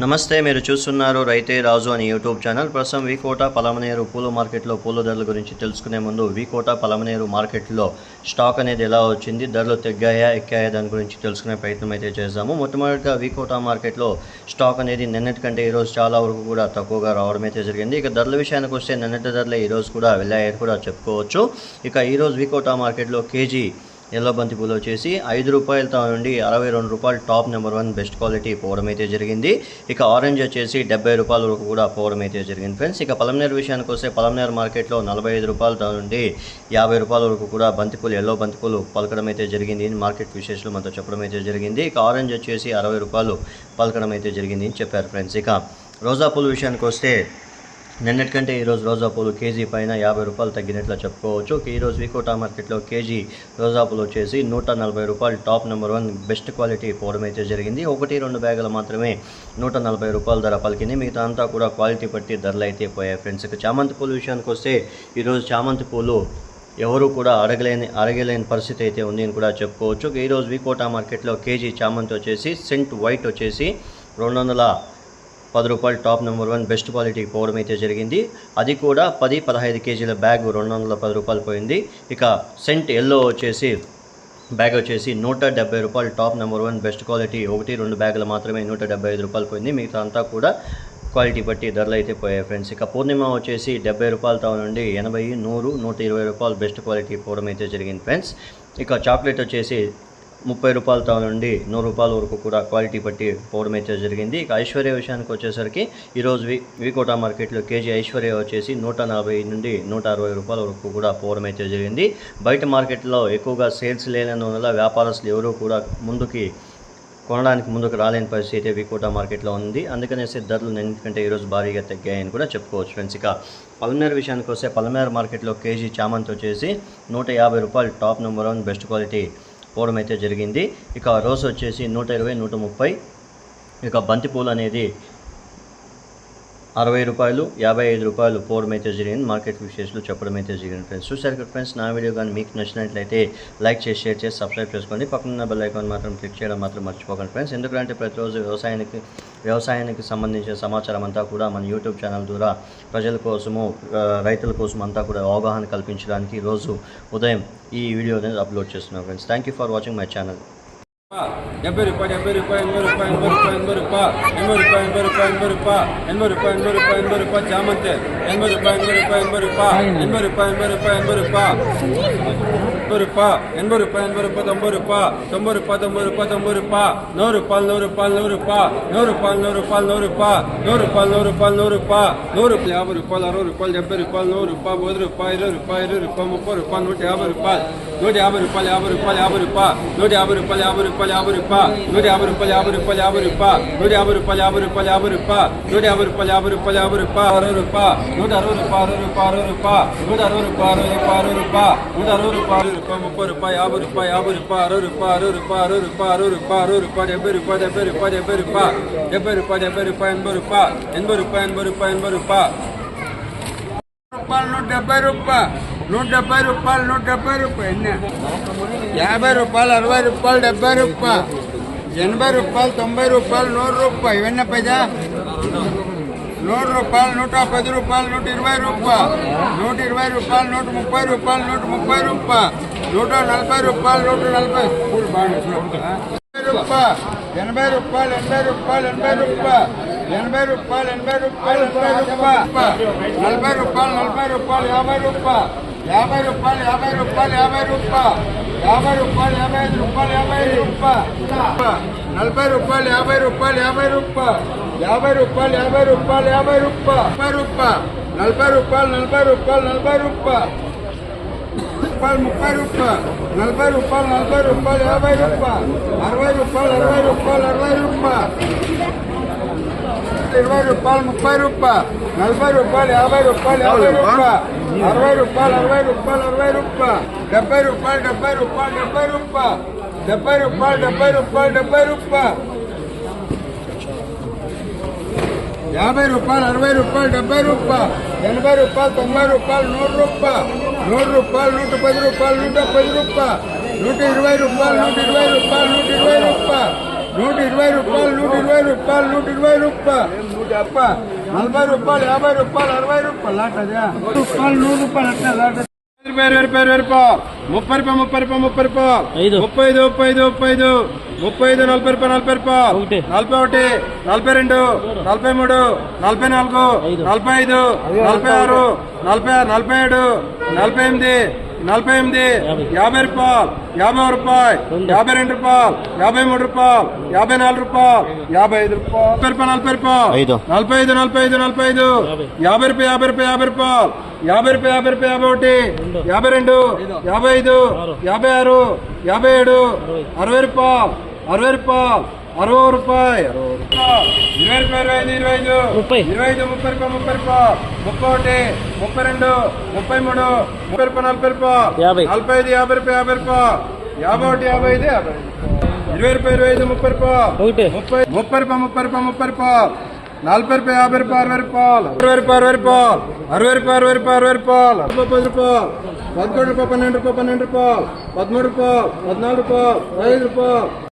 నమస్తే మీరు చూస్తున్నారు రైతే రాజు అని యూట్యూబ్ ఛానల్. ప్రస్తుతం వికోట పలమనేరు పూల మార్కెట్లో పూల ధరల గురించి తెలుసుకునే ముందు వికోట పలమనేరు మార్కెట్లో స్టాక్ అనేది ఎలా వచ్చింది ధరలు తగ్గాయా ఎక్కాయా దాని గురించి తెలుసుకునే ప్రయత్నం అయితే చేద్దాము మొట్టమొదటిగా వికోట మార్కెట్లో స్టాక్ అనేది నిన్నటి కంటే ఈరోజు చాలా వరకు కూడా తక్కువగా రావడం అయితే జరిగింది. ఇక ధరల విషయానికి వస్తే నిన్నటి ధరలే ఈరోజు కూడా వెళ్ళాయని కూడా చెప్పుకోవచ్చు. ఇక ఈరోజు వికోట మార్కెట్లో కేజీ ఎల్లో బంతి పూలు వచ్చేసి ఐదు రూపాయలతో నుండి అరవై రెండు రూపాయలు top number one best quality పోవడం అయితే జరిగింది. ఇక ఆరెంజ్ వచ్చేసి డెబ్బై రూపాయల వరకు కూడా పోవడం అయితే జరిగింది. ఫ్రెండ్స్ ఇక పలంనేరు విషయానికి వస్తే పలంనేరు మార్కెట్లో నలభై ఐదు రూపాయలతో నుండి యాభై రూపాయల వరకు కూడా బంతిపూలు ఎల్లో బంతిపూలు పలకడం అయితే జరిగింది. అని మార్కెట్ విశేషాలు మనతో చెప్పడం అయితే జరిగింది. ఇక ఆరెంజ్ వచ్చేసి అరవై రూపాయలు పలకడం అయితే జరిగింది అని చెప్పారు ఫ్రెండ్స్. ఇక రోజా పూల విషయానికి వస్తే నిన్నటికంటే ఈరోజు రోజా పూలు కేజీ పైన యాభై రూపాయలు తగ్గినట్లు చెప్పుకోవచ్చు. ఈరోజు వికోటా మార్కెట్లో కేజీ రోజా పూలు వచ్చేసి నూట నలభై రూపాయలు. Top number one best quality పోవడం అయితే జరిగింది. ఒకటి రెండు బ్యాగులు మాత్రమే నూట నలభై రూపాయల ధర పలికింది. మిగతా అంతా కూడా క్వాలిటీ బట్టి ధరలు అయితే పోయాయి ఫ్రెండ్స్. ఇక చామంతి పూలు విషయానికి వస్తే ఈరోజు చామంతి పూలు ఎవరు కూడా అడగలేని అడగలేని పరిస్థితి అయితే ఉంది అని కూడా చెప్పుకోవచ్చు. ఈరోజు వికోటా మార్కెట్లో కేజీ చామంతి వచ్చేసి సెంట్ వైట్ వచ్చేసి రెండు వందల పది రూపాయలు top number one best quality పోవడం అయితే జరిగింది. అది కూడా పది పదహైదు కేజీల బ్యాగ్ రెండు వందల పది రూపాయలు పోయింది. ఇక సెంట్ ఎల్లో వచ్చేసి బ్యాగ్ వచ్చేసి నూట డెబ్బై రూపాయలు top number one best quality ఒకటి రెండు బ్యాగులు మాత్రమే నూట డెబ్బై ఐదు రూపాయలు పోయింది. మిగతా అంతా కూడా క్వాలిటీ బట్టి ధరలు అయితే పోయాయి ఫ్రెండ్స్. ఇక పూర్ణిమ వచ్చేసి డెబ్బై రూపాయలతో నుండి ఎనభై నూరు నూట ఇరవై రూపాయలు బెస్ట్ క్వాలిటీ పోవడం అయితే జరిగింది ఫ్రెండ్స్. ఇక చాక్లెట్ వచ్చేసి ముప్పై రూపాయలతో నుండి నూరు రూపాయల వరకు కూడా క్వాలిటీ బట్టి పోవడం అయితే జరిగింది. ఇక ఐశ్వర్య విషయానికి వచ్చేసరికి ఈరోజు వి వికోటా మార్కెట్లో కేజీ ఐశ్వర్య వచ్చేసి నూట నలభై నుండి నూట అరవై రూపాయల వరకు కూడా పోవడం అయితే జరిగింది. బయట మార్కెట్లో ఎక్కువగా సేల్స్ లేనందువల్ల వ్యాపారస్తులు ఎవరూ కూడా ముందుకి కొనడానికి ముందుకు రాలేని పరిస్థితి అయితే వికోటా మార్కెట్లో ఉంది. అందుకనేసి ధరలు నిన్నటికంటే ఈరోజు భారీగా తగ్గాయని కూడా చెప్పుకోవచ్చు ఫ్రెండ్స్. ఇక పల్మేరు విషయానికి వస్తే పల్మేరు మార్కెట్లో కేజీ చామంతి వచ్చేసి నూట యాభై రూపాయలు top number one best quality పోవడం అయితే జరిగింది. ఇక రోజ్ వచ్చేసి నూట ఇరవై నూట ముప్పై. ఇక బంతిపూలు అనేది అరవై రూపాయలు యాభై ఐదు రూపాయలు పోవడం అయితే జరిగింది. మార్కెట్ విశేషాలు చెప్పడం అయితే జరిగింది ఫ్రెండ్స్. చూసారు కదా ఫ్రెండ్స్ నా వీడియో కానీ మీకు నచ్చినట్లయితే లైక్ చేసి షేర్ చేసి సబ్స్క్రైబ్ చేసుకోండి. పక్కన బెల్ ఐకాన్ మాత్రం క్లిక్ చేయడం మాత్రం మర్చిపోకండి ఫ్రెండ్స్. ఎందుకంటే ప్రతిరోజు వ్యవసాయానికి వ్యవసాయానికి సంబంధించిన సమాచారం అంతా కూడా మన యూట్యూబ్ ఛానల్ ద్వారా ప్రజల కోసము రైతుల కోసం అంతా కూడా అవగాహన కల్పించడానికి రోజు ఉదయం ఈ వీడియో అనేది అప్లోడ్ చేస్తున్నాం friends. Thank you for watching my channel. డెబ్బై రూపాయలు డెబ్బై రూపాయలు ఎనభై రూపాయలు ఎనభై రూపాయలు ఎనభై రూపాయలు ఎనభై రూపాయలు ఎనభై రూపాయలు ఎనభై రూపాయలు ఎనభై రూపాయలు ఎనభై రూపాయలు చామంతి ఎనభై రూపాయలు ఎనభై రూపాయలు ఎనభై రూపాయలు ఎనభై రూపాయలు ఎనభై రూపాయలు ఎనభై రూపాయలు ఎనభై రూపాయలు ఎనభై రూపాయలు ఎనభై రూపాయలు తొంభై రూపాయలు తొంభై రూపాయలు తొంభై రూపాయలు నూరు రూపాయలు నూరు రూపాయలు నూరు రూపాయలు నూరు రూపాయలు నూరు రూపాయలు నూరు రూపాయలు నూరు రూపాయలు నూరు రూపాయలు నూరు రూపాయలు నూరు రూపాయలు యాభై రూపాయలు అరవై రూపాయలు డెబ్బై రూపాయలు నూరు రూపాయలు పది రూపాయలు ఇరవై రూపాయలు ఇరవై రూపాయలు ముప్పై రూపాయలు నూట యాభై రూపాయలు నూట యాభై రూపాయలు యాభై రూపాయలు యాభై రూపాయలు నూట యాభై రూపాయలు యాభై రూపాయలు యాభై రూపాయలు నూట యాభై రూపాయలు యాభై రూపాయలు యాభై రూపాయలు నూట యాభై రూపాయలు యాభై రూపాయలు యాభై రూపాయలు నూట యాభై రూపాయలు యాభై రూపాయలు యాభై రూపాయలు అరవై రూపాయలు నూట అరవై రూపాయలు అరవై రూపాయలు అరవై రూపాయలు నూట అరవై రూపాయలు అరవై రూపాయలు అరవై రూపాయలు నూట అరవై రూపాయలు అరవై రూపాయలు ரூபாய் முப்பது ரூபாய் யாபது ரூபாய் யாபது ரூபாய் அறுபது ரூபாய் அறுபது ரூபாய் அறுபது ரூபாய் அறுபது ரூபாய் அறுபது ரூபாய் டெబ్బது ரூபாய் டெబ్బது ரூபாய் டெబ్బது ரூபாய் டெబ్బது ரூபாய் டெబ్బது ரூபாய் எண்பது ரூபாய் எண்பது ரூபாய் எண்பது ரூபாய் எண்பது ரூபாய் நூற்றி டெబ్బை ரூபாய் நூற்றி டெబ్బை ரூபாய் என்ன డెబ్బై రూపాయలు ఎనభై రూపాయలు తొంభై రూపాయలు నూరు రూపాయలు ఇవన్నీ నూరు రూపాయలు నూట పది రూపాయలు నూట ఇరవై రూపాయలు నూట ఇరవై రూపాయలు నూట ముప్పై రూపాయలు నూట ముప్పై రూపాయలు నూట నలభై రూపాయలు నూట నలభై. స్కూల్ రూపాయలు ఎనభై రూపాయలు ఎనభై రూపాయలు ఎనభై రూపాయలు ఎనభై రూపాయలు ఎనభై రూపాయలు ఎనభై రూపాయలు నలభై రూపాయలు నలభై రూపాయలు యాభై రూపాయలు. యాభై రూపాయలు యాభై రూపాయలు యాభై రూపాయలు యాభై రూపాయలు యాభై ఐదు రూపాయలు యాభై ఐదు రూపాయలు నలభై రూపాయలు యాభై రూపాయలు యాభై రూపాయలు యాభై రూపాయలు యాభై రూపాయలు యాభై రూపాయలు ముప్పై రూపాయలు నలభై రూపాయలు నలభై రూపాయలు నలభై రూపాయలు రూపాయలు ముప్పై రూపాయలు నలభై రూపాయలు నలభై రూపాయలు యాభై రూపాయలు అరవై రూపాయలు అరవై రూపాయలు అరవై రూపాయలు ఇరవై రూపాయలు ముప్పై రూపాయలు నలభై రూపాయలు యాభై రూపాయలు యాభై రూపాయలు అరవై రూపాయలు అరవై రూపాయలు అరవై రూపాయలు. డెబ్బై రూపాయలు డెబ్బై రూపాయలు డెబ్బై రూపాయలు. డెబ్బై రూపాయలు డెబ్బై రూపాయలు డెబ్బై రూపాయలు. యాభై రూపాయలు అరవై రూపాయలు డెబ్బై రూపాయలు. ఎనభై రూపాయలు తొంభై రూపాయలు నూరు రూపాయలు. నూరు రూపాయలు నూట పది రూపాయలు నూట పది రూపాయలు. నూట ఇరవై రూపాయలు నూట ఇరవై రూపాయలు నూట ఇరవై రూపాయలు. నూట ఇరవై రూపాయలు నూట ఇరవై రూపాయలు నూట ఇరవై రూపాయలు. నూట నలభై రూపాయలు యాభై రూపాయలు అరవై రూపాయలు లాటదా. రూపాయలు నూరు రూపాయలు అట్లా లాట రూపాయలు ఇరవై రూపాయలు ముప్పై రూపాయలు ముప్పై రూపాయలు ముప్పై రూపాయలు ముప్పై ఐదు ముప్పై ఐదు ముప్పై ఐదు. ముప్పై ఐదు నలభై రూపాయలు నలభై రూపాయలు నలభై ఒకటి నలభై రెండు నలభై మూడు నలభై నాలుగు నలభై ఐదు నలభై ఆరు నలభై ఆరు నలభై ఏడు నలభై ఎనిమిది నలభై ఎనిమిది యాభై రూపాయలు యాభై ఒక రూపాయి యాభై రెండు రూపాయలు యాభై మూడు రూపాయలు యాభై నాలుగు రూపాయలు యాభై ఐదు రూపాయలు నలభై రూపాయలు. నలభై ఐదు నలభై ఐదు నలభై ఐదు యాభై రూపాయలు యాభై రూపాయలు యాభై రూపాయలు యాభై రూపాయలు యాభై రూపాయలు యాభై ఒకటి యాభై రెండు యాభై ఐదు యాభై ఆరు యాభై ఏడు అరవై రూపాయలు అరవై రూపాయలు అరవై రూపాయి ఇరవై రూపాయలు ఇరవై ఐదు ఇరవై ఐదు. ఇరవై ఐదు ముప్పై రూపాయలు ముప్పై రూపాయలు. ముప్పై ఒకటి ముప్పై రెండు ముప్పై మూడు ముప్పై రూపాయలు నలభై రూపాయలు. నలభై ఐదు యాభై రూపాయలు యాభై రూపాయలు. యాభై ఒకటి యాభై ఐదు యాభై ఇరవై రూపాయలు ఇరవై ఐదు ముప్పై రూపాయలు. ముప్పై ముప్పై రూపాయలు ముప్పై రూపాయలు ముప్పై రూపాయలు. నలభై రూపాయలు యాభై రూపాయలు అరవై రూపాయలు. అరవై రూపాయలు అరవై రూపాయలు. అరవై రూపాయలు అరవై రూపాయలు అరవై రూపాయలు. ముప్పై పది రూపాయలు. పదకొండు రూపాయలు పన్నెండు రూపాయలు పన్నెండు రూపాయలు. పదమూడు రూపాయలు పద్నాలుగు రూపాయలు. ఐదు రూపాయలు.